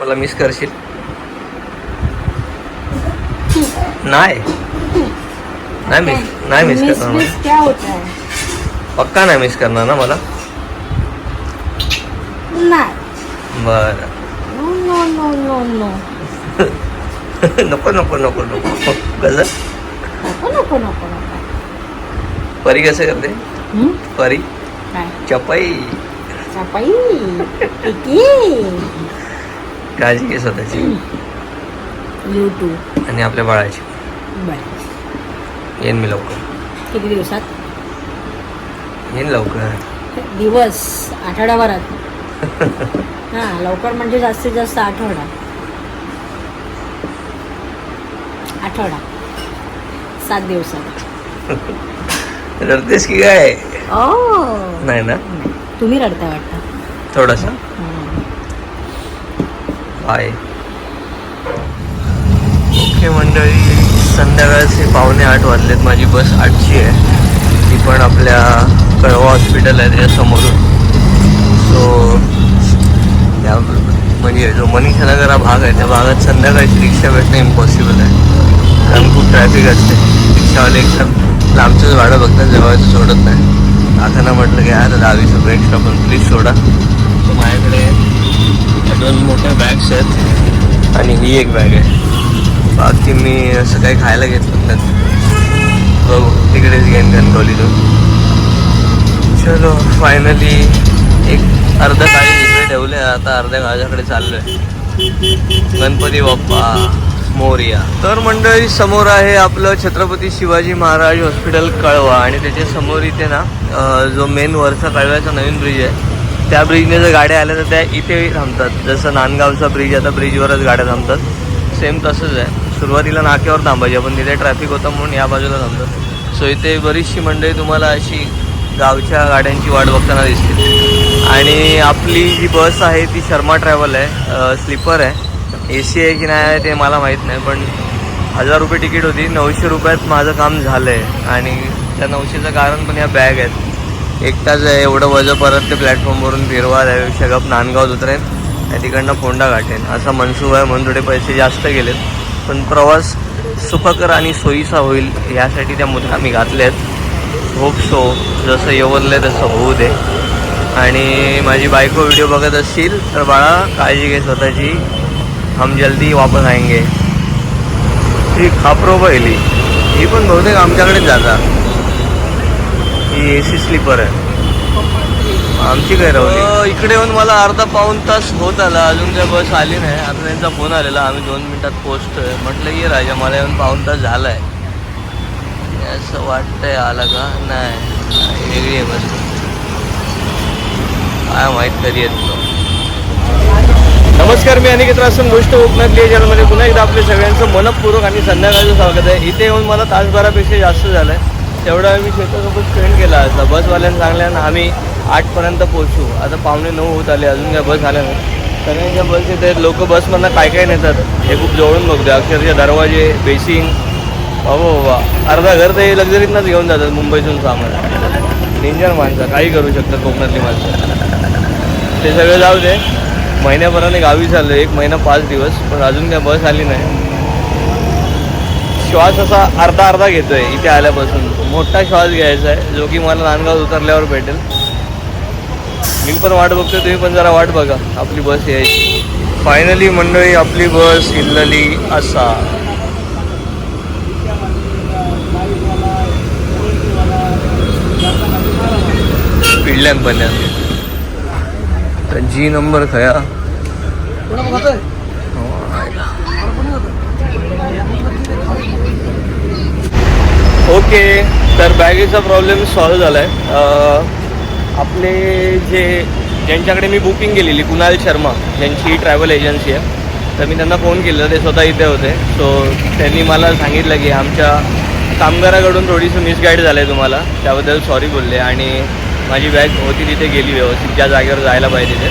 मला मिस करशील. नाही. नाही मिस नाही. मिस करणार मला. पक्का नाही मिस करणार ना मला? बरं. नो नो नो नो नको नको नको नको. कसं? परी कसं करते? परी? चपाई. चपाई. काळजी घे स्वतःची. आणि आपल्या बाळाची. बरं येईन मी लवकर. किती दिवसात? येईन लवकर. दिवस. आठवड्याभरात हां लवकर म्हणजे जास्तीत जास्त आठवडा. आठवडा. सात दिवसात. रडतेस की काय? ओ नाही ना? तुम्ही रडता वाटतं. थोडासा? हं. आहे. ओके मंडळी संध्याकाळचे पावणे आठ वाजलेत. माझी बस आठची आहे. ती पण आपल्या कळवा हॉस्पिटल आहे त्याच्यासमोरून सो त्या म्हणजे जो मनीषा जरा भाग आहे त्या भागात संध्याकाळची रिक्षा भेटणं इम्पॉसिबल आहे. कारण खूप ट्रॅफिक असते. रिक्षावाले एकदम लांबचंच भाडं बघतात जवळचं सोडत नाही. काकांना म्हटलं की आता दहावीस रुपये एक्स्ट्रा पण प्लीज सोडा. सो माझ्याकडे दोन मोठ्या बॅग्स आहेत. आणि ही एक बॅग आहे. बाकी मी असं काही खायला घेतलं नाही बघू तिकडेच घेईन कणकवलीतून चलो फायनली एक अर्धा काळी इकडे ठेवले आता अर्ध्या काळाकडे चाललोय. गणपती बाप्पा मोरिया. तर मंडळी समोर आहे आपलं छत्रपती शिवाजी महाराज हॉस्पिटल कळवा. आणि त्याच्यासमोर इथे ना जो मेन वरचा कळव्याचा नवीन ब्रिज आहे त्या ब्रिजने जर गाड्या आल्या तर त्या इथे थांबतात. जसं नांदगावचा ब्रिज आता ब्रिजवरच गाड्या थांबतात. सेम तसंच आहे. सुरुवातीला नाक्यावर थांबायची पण तिथे ट्रॅफिक होतं म्हणून या बाजूला थांबतात. सो इथे बरीचशी मंडळी तुम्हाला अशी गावच्या गाड्यांची वाट बघताना दिसते आणि आपली जी बस आहे ती शर्मा ट्रॅव्हल आहे. स्लीपर आहे. ए सी आहे की नाही आहे ते मला माहीत नाही पण हजार रुपये तिकीट होती. नऊशे रुपयात माझं काम झालं आहे आणि त्या नऊशेचं कारण पण या बॅग आहेत. एकटाच एवढं वजं परत ते प्लॅटफॉर्मवरून फिरवा त्यापेक्षा गप नांदगावात उतरेन आणि तिकडनं फोंडा गाठेन असा मनसूब आहे म्हणून थोडे पैसे जास्त गेलेत. पण प्रवास सुखकर आणि सोयीचा होईल यासाठी त्या मुद्रा मी घातल्या आहेत होप सो जसं येवललं तसं होऊ दे. आणि माझी बायको व्हिडिओ बघत असतील तर बाळा काळजी घे स्वतःची. हम जल्दी वापस आएंगे. ही खापरो पहिली. ही पण बहुतेक आमच्याकडेच जातात. ही ए सी स्लीपर आहे. आमची काय राहली? इकडे येऊन मला अर्धा पाऊन तास होत आला. अजून काय बस आली नाही. आता त्यांचा फोन आलेला. आम्ही दोन मिनिटात पोहोचतोय. म्हटलं ये राजा मला येऊन पाऊन तास झालाय. असं वाटतंय आला का? नाही. वेगळी आहे बस. काय माहीत कधी येतो नमस्कार मी अनिकेत रासन गोष्ट कोकणातली या चॅनलमध्ये पुन्हा एकदा आपल्या सगळ्यांचं मनपूर्वक आणि संध्याकाळचं स्वागत आहे. इथे येऊन मला तासभरापेक्षा जास्त झालं आहे तेवढा आम्ही शेतासोबत स्पेंड केला. असता बसवाल्यानं सांगल्यानं आम्ही आठपर्यंत पोहोचू. आता पावणे नऊ होत आले अजून काय बस आल्या नाही. सगळ्यांच्या बस येत आहेत लोक बसमधनं काय काय नेतात हे खूप जवळून बघतो अक्षरशः दरवाजे बेसिंग बाबा बाबा. अर्धा घर ते लक्झरीतनंच घेऊन जातात मुंबईतून सामान. डेंजर माणसं काही करू शकतात कोकणातली माणसं. ते सगळं जाऊ दे. महिन्याभराने गावी चाललो एक महिना पाच दिवस पण अजून काय बस आली नाही. श्वास असा अर्धा अर्धा घेतोय इथे आल्यापासून. मोठा श्वास घ्यायचा आहे. जो की मला नांदगाव उतरल्यावर भेटेल. मी पण वाट बघतोय तुम्ही पण जरा वाट बघा. आपली बस यायची. फायनली मंडळी आपली बस हिल्लली असा. पिडल्यान. पण्यात तर जी नंबर खया. ओके तर बॅगेचा प्रॉब्लेम सॉल्व झाला आहे आपले जे ज्यांच्याकडे मी बुकिंग केलेली कुणाल शर्मा ज्यांची ट्रॅव्हल एजन्सी आहे. तर मी त्यांना फोन केला ते स्वतः इथे होते. सो त्यांनी मला सांगितलं की आमच्या कामगाराकडून थोडीशी मिसगाईड झालं आहे तुम्हाला. त्याबद्दल सॉरी बोलले आणि माझी बॅग होती तिथे गेली व्यवस्थित ज्या जागेवर जायला पाहिजे तिथे.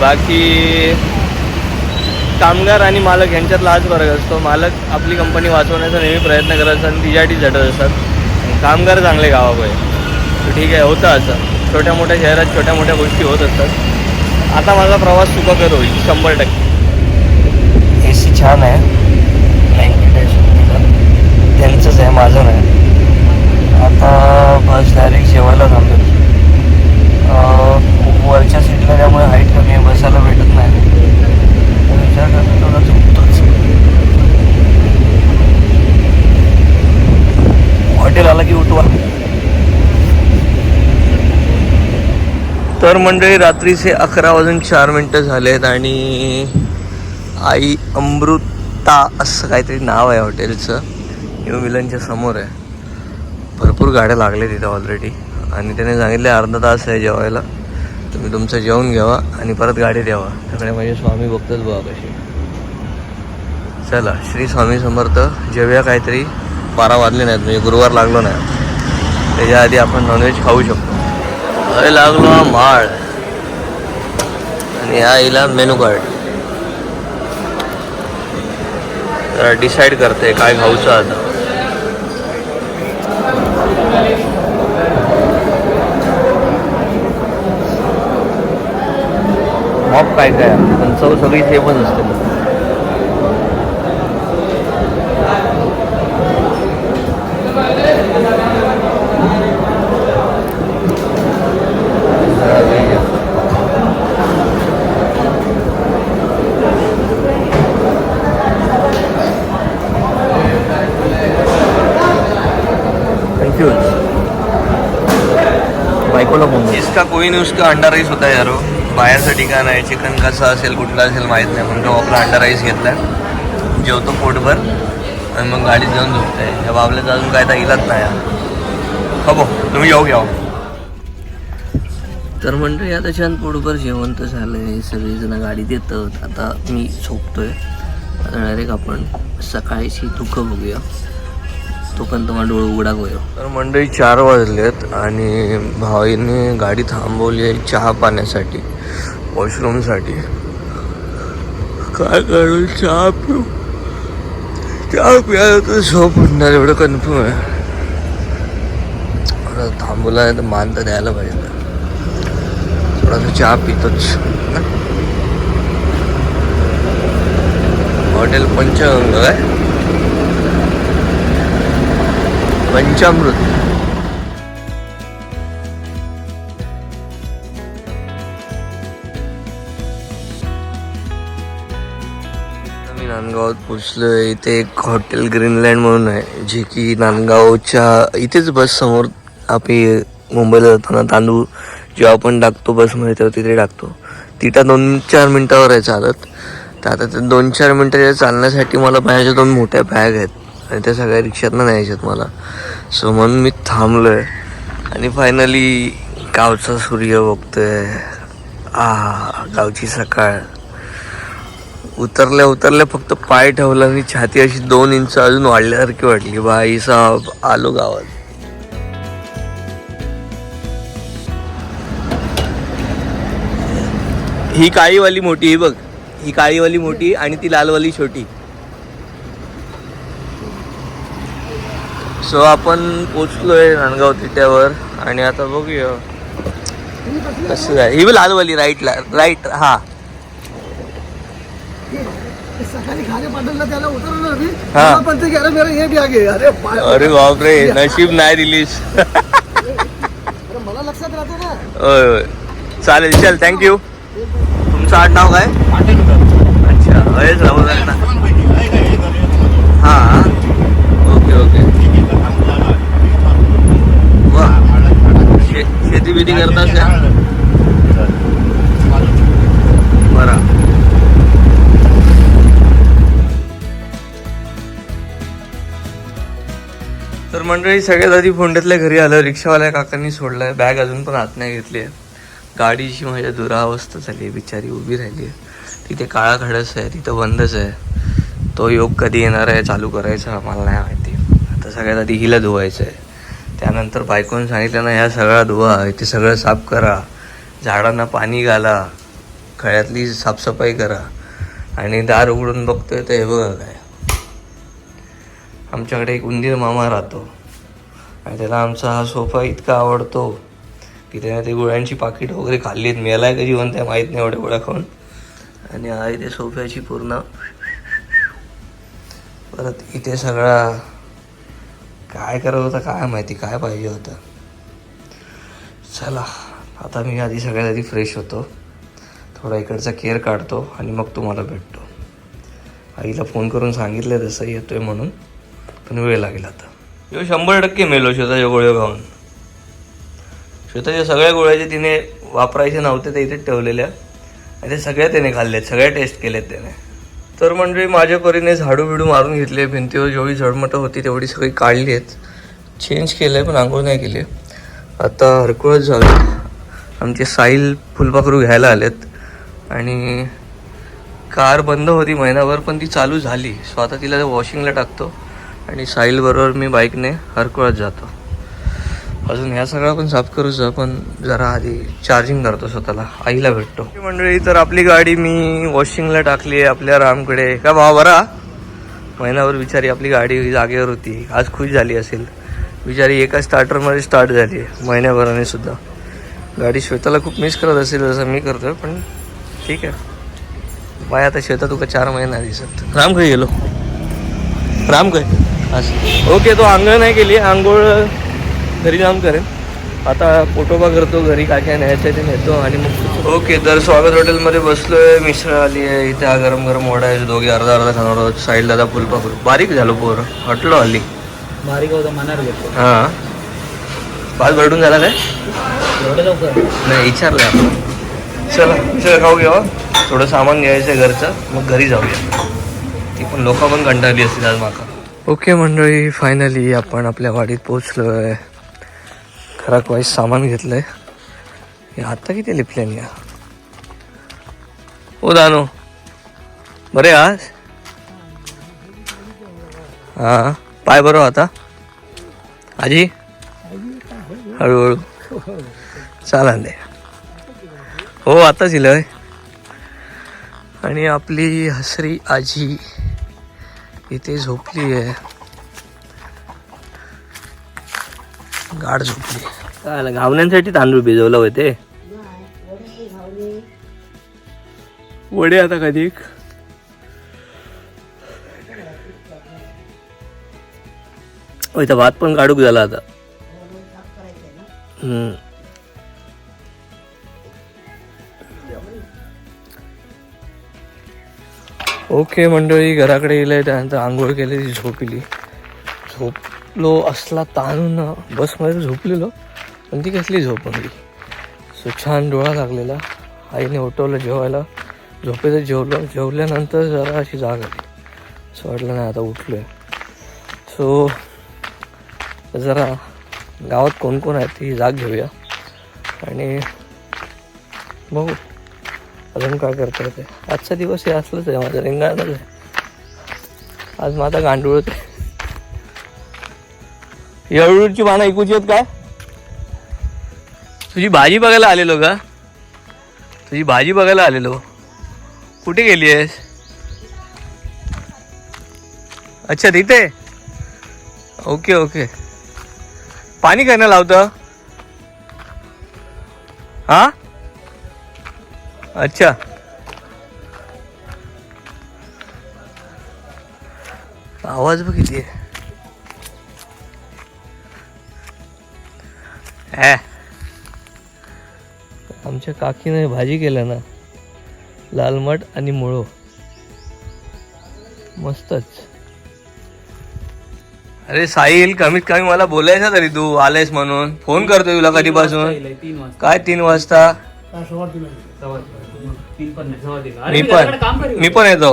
बाकी कामगार आणि मालक यांच्यातला हाच फरक असतो. मालक आपली कंपनी वाचवण्याचा नेहमी प्रयत्न करत असतात आणि तिच्यासाठी झटत असतात. कामगार चांगले गावाकडे. ठीक आहे होतं असं. छोट्या मोठ्या शहरात छोट्या मोठ्या गोष्टी होत असतात. आता माझा प्रवास सुखकर होईल शंभर टक्के. छान आहे छान आहे. त्यांचंच आहे माझं नाही. आता बस डायरेक्ट जेवायला थांबेल. वरच्या सीटला त्यामुळे हाईट कमी आहे बसायला भेटत नाही. तर विचार करतो झोपतोच हॉटेल आला की उठवा तर मंडळी रात्रीचे अकरा वाजून चार मिनटं झालेत आणि आई अमृता असं काहीतरी नाव आहे हॉटेलचं. न्यू मिलनच्या समोर आहे. भरपूर गाड्या लागल्या तिथं ऑलरेडी आणि त्याने सांगितले अर्धा तास आहे जेवायला. तुम्ही तुमचं जेवण घ्यावा आणि परत गाडी द्यावा. त्याकडे माझे म्हणजे स्वामी बघतच बघा कशी चला श्री स्वामी समर्थ जेव्हा काहीतरी. बारा वाजले नाहीत म्हणजे गुरुवार लागलो नाही. त्याच्या आधी आपण नॉनव्हेज खाऊ शकतो. अरे लागलो हा माळ. आणि हा येईल मेनू कार्ड. डिसाईड करते काय खाऊचं आता. काय काय पण चव सगळी सेमच असते. कन्फ्यूज बायकोला फोन इसका कोई नहीं उसका अंडा राईस होता यारो बाहेरचं ठिकाण आहे चिकन कसं असेल कुठलं असेल माहीत नाही. म्हणून तो आपला अंडा राईस घेतला. जेवतो पोटभर आणि मग गाडीत जाऊन झोपतोय. या बाबल्याचा अजून काय तर इलाच नाही हा. हो तुम्ही येऊ घ्या तर म्हणतो आता छान पोटभर जेवण तर झालं आहे सगळेजण गाडीत येतात. आता मी झोपतोय. आता डायरेक्ट आपण सकाळची दुःखं बघूया. तोपर्यंत मला डोळे उघडा गोयो तर मंडळी चार वाजलेत आणि भाईने गाडी थांबवली आहे चहा पाण्यासाठी वॉशरूमसाठी. काय करू चहा पिऊ. चहा प्यायला तर झोप उठणार एवढं कन्फर्म आहे. थांबवला आहे तर मान तर द्यायला पाहिजे. थोडासा चहा पितोच. हॉटेल पंचगंगा आहे पंचामृत. मी नांदगावात आहे इथे एक हॉटेल ग्रीनलँड म्हणून आहे जे की नांदगावच्या इथेच बस समोर आपली मुंबईला जाताना तांदूळ जेव्हा आपण टाकतो बसमध्ये तेव्हा तिथे टाकतो. तिथं दोन चार मिनटावर आहे चालत. तर आता ते दोन चार मिनटाच्या चालण्यासाठी मला माझ्या दोन मोठ्या बॅग आहेत. आणि त्या सगळ्या रिक्षातनं न्यायच्यात मला. सो म्हणून मी थांबलो आहे आणि फायनली गावचा सूर्य बघतोय. आ गावची सकाळ. उतरल्या उतरल्या फक्त पाय ठेवला आणि छाती अशी दोन इंच अजून वाढल्यासारखी वाटली. बाई साहेब आलो गावात. ही काळीवाली मोठी ही बघ. ही काळीवाली मोठी आणि ती लालवाली छोटी. सो आपण पोचलो आहे नांदगाव तिट्यावर आणि आता बघूया. कसं आहे ही बी लालवाली राईटला राईट हा. अरे बापरे नशीब नाही रिलीज होय होय. चालेल चल थँक्यू तुमचं आडनाव काय? अच्छा अयच राहुल ना हां ओके ओके वा शे शेती बिती करतास का बरं. तर मंडळी सगळ्यात आधी फोंड्यातल्या घरी आलं रिक्षावाल्या काकांनी सोडलाय बॅग अजून पण हात नाही घेतली आहे. गाडीची माझ्या दुरावस्था झाली आहे बिचारी उभी राहिली आहे. तिथे काळा खडस आहे तिथं बंदच आहे. तो योग कधी येणार आहे चालू करायचा मला नाही माहिती. आता सगळ्यात आधी हिला धुवायचं आहे त्यानंतर बायकोनं सांगितलं ना ह्या सगळा धुवा इथे सगळं साफ करा. झाडांना पाणी घाला. खळ्यातली साफसफाई करा. आणि दार उघडून बघतोय तर हे बघा काय. आमच्याकडे एक उंदीर मामा राहतो. आणि त्याला आमचा हा सोफा इतका आवडतो की त्याने ते गुळ्यांची पाकिट वगैरे खाल्ली आहेत मेलाय का जीवन त्या माहीत नाही एवढ्या गोळ्या खाऊन. आणि हा इथे सोफ्याची पूर्ण परत इथे सगळा काय करत होता काय माहिती काय पाहिजे होतं. चला आता मी आधी सगळ्यात आधी फ्रेश होतो. थोडा इकडचा केअर काढतो आणि मग तुम्हाला भेटतो. आईला फोन करून सांगितलं तसं येतोय म्हणून पण वेळ लागेल आता. यो शंभर टक्के मेलो श्वेताच्या गोळ्या खाऊन. श्वेताच्या सगळ्या गोळ्याचे तिने वापरायचे नव्हते ते इथे ठेवलेल्या. आणि ते सगळ्या त्याने खाल्लेत सगळ्या टेस्ट केलेत त्याने. तर म्हणजे माझ्या परीने झाडू बिडू मारून घेतले भिंतीवर जेवढी झडमटं होती तेवढी सगळी काढली आहेत. चेंज केलं आहे पण आंघोळ नाही केली. आता हरकुळत झालं आमचे साईल फुलपाखरू घ्यायला आलेत. आणि कार बंद होती महिनाभर पण ती चालू झाली. स्वतः तिला वॉशिंगला टाकतो. आणि साईलबरोबर मी बाईकने हरकुळत जातो. अजून ह्या सगळं पण साफ करूच पण जरा आधी चार्जिंग करतो स्वतःला. आईला भेटतो. मंडळी तर आपली गाडी मी वॉशिंगला टाकली आहे आपल्या रामकडे. का भावा बरा? महिनाभर बिचारी आपली गाडी जागेवर होती. आज खुश झाली असेल. बिचारी एका स्टार्टरमध्ये स्टार्ट झाली आहे. महिन्याभराने सुद्धा. गाडी श्वेताला खूप मिस करत असेल जसं मी करतोय पण ठीक आहे. बाय आता श्वेता तुका चार महिने नाही दिसत. राम खय गेलो. राम खय असं. ओके तो आंघोळ नाही केली. आंघोळ घरी जाऊन करेन. आता पोटोबा करतो घरी काय काय न्यायचं ते नेतो आणि मग ओके तर स्वागत हॉटेलमध्ये बसलोय मिसळ आली आहे इथे हा गरम गरम वडा आहे दोघे अर्धा अर्धा खाणार आहोत. साईडला आता फुलपाखरू बारीक झालो पोर हटलो आली बारीक होतं मनार घेतो हां. पाच भरडून झाला काय? नाही विचारलं आपण. चला मिसळ खाऊ घ्यावा थोडं सामान घ्यायचं आहे घरचं मग घरी जाऊया. ती पण लोक पण कंटाळली असतील आज माका. ओके मंडळी फायनली आपण आपल्या वाडीत पोचलो आहे खराक वाईस सामान घेतलंय. हे आता किती लिपले या? ओ दानो. बरे आज? हां पाय बरोबर आता. आजी? हळूहळू. चाला दे हो आताच इलय आणि आपली हसरी आजी इथे झोपली आहे. गाड झोपली. काय घावण्यांसाठी तांदूळ भिजवलं होते. वडे आता कधी? इथं भात पण काढूक झाला आता. हम्म. ओके मंडळी घराकडे गेले त्यानंतर आंघोळ केली झोपली. झोपलो असला ताणून बसमध्ये झोपलेलो. पण ती कसली झोप म्हणली सो छान डोळा लागलेला. आईने उठवलं जेवायला. झोपेचं जेवलं. जेवल्यानंतर जरा अशी जाग आली. असं वाटलं नाही आता उठलो आहे सो जरा गावात कोण कोण आहे ती जाग घेऊया. आणि बघू. अजून काय करता येते आजचा दिवस हे असलंच आहे. माझं रिंगाणच आहे. आज माझा गांडूळच आहे. येळूळची पानं ऐकूची आहेत काय? तुझी भाजी बघायला आलेलो का? तुझी भाजी बघायला आलेलो. कुठे गेली आहेस अच्छा तिथे? Okay okay. पाणी काय नाही लावतं. हा? अच्छा. आवाज़ बघ किती आहे. आमच्या काकीने भाजी केलं ना लाल मठ आणि मुळो. मस्तच. अरे साहिल कमीत कमी मला बोलायचं तरी तू आलेस म्हणून. फोन करतोय तुला कधीपासून? काय तीन वाजता? मी पण. करीत मी. पण येतो.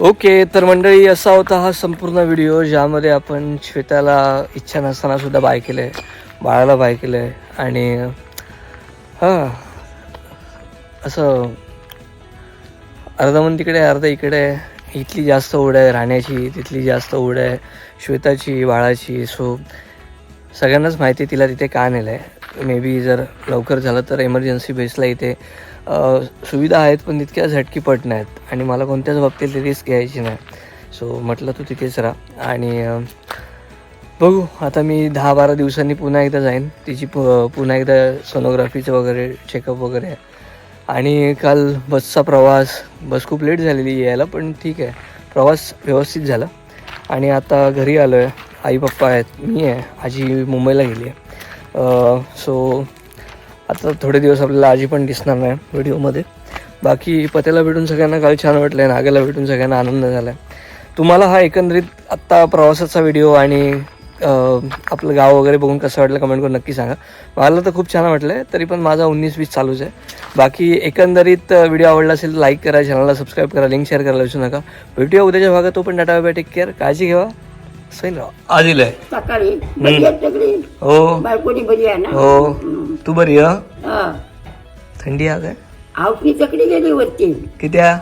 ओके तर मंडळी असा होता हा संपूर्ण व्हिडिओ ज्यामध्ये आपण श्वेताला इच्छा नसताना सुद्धा बाय केलं आहे बाळाला बाय केलं आहे आणि हां असं अर्धा मन तिकडे अर्धा इकडे इथली जास्त ओढ आहे राहण्याची तिथली जास्त ओढ आहे श्वेताची बाळाची सो सगळ्यांनाच माहिती तिला तिथे का नेलं आहे मे बी जर लवकर झालं तर एमर्जन्सी बेसला इथे सुविधा आहेत पण तितक्या झटकीपट नाहीत. आणि मला कोणत्याच बाबतीत रिस्क घ्यायची नाही. सो म्हटलं तू तिथेच राहा. आणि बघू आता मी दहा बारा दिवसांनी पुन्हा एकदा जाईन. तिची प पुन्हा एकदा सोनोग्राफीचं वगैरे चेकअप वगैरे. आणि काल बसचा प्रवास बस खूप लेट झालेली यायला पण ठीक आहे. प्रवास व्यवस्थित झाला. आणि आता घरी आलो आहे आई पप्पा आहेत मी आहे आजी मुंबईला गेली आहे. सो आता थोडे दिवस आपल्याला आजी पण दिसणार नाही व्हिडिओमध्ये. बाकी पत्याला भेटून सगळ्यांना काल छान वाटलं आहे नागाला भेटून सगळ्यांना आनंद झाला आहे तुम्हाला हा एकंदरीत आत्ता प्रवासाचा व्हिडिओ आणि आपलं गाव वगैरे बघून कसं वाटलं कमेंट करून नक्की सांगा. मला तर खूप छान वाटलं आहे तरी पण माझा उन्नीस वीस चालूच आहे. बाकी एकंदरीत व्हिडिओ आवडला असेल तर लाईक करा चॅनलला सबस्क्राईब करा लिंक शेअर करायला विसरू नका. भेटूया उद्याच्या भागात तो पण डाटा बाय टेक केअर. काळजी घ्या. सैन राहा आदिल आहे सकाळी हो. बायकोनी बरी आहे ना? हो. तू बरी हं? हा. थंडी आहे काय? आवती चकडी गेली वरती. किती आहे?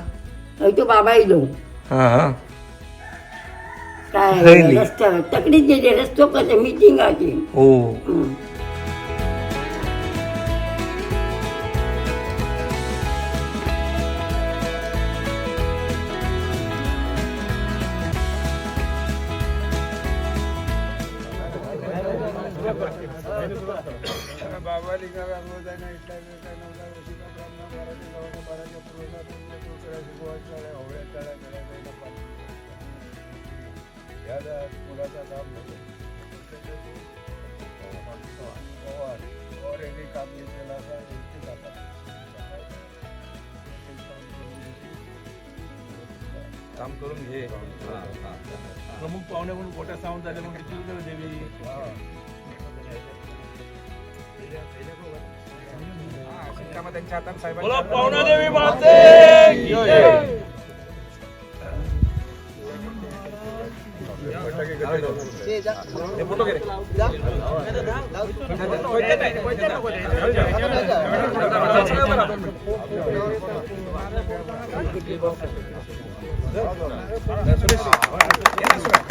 अहो, तो बाबा येलो हां हां. काय Really? रस्त्यावर तकडीच गेली रस्तो कसं मीटिंग आली हो हम्म. काम करून घे प्रमुख पाहुणे म्हणून मोठ्या सावंत झाले मग किती देवी त्यांच्या हातात साहेबांच्या पाहुणा देवी फोटो घे That's what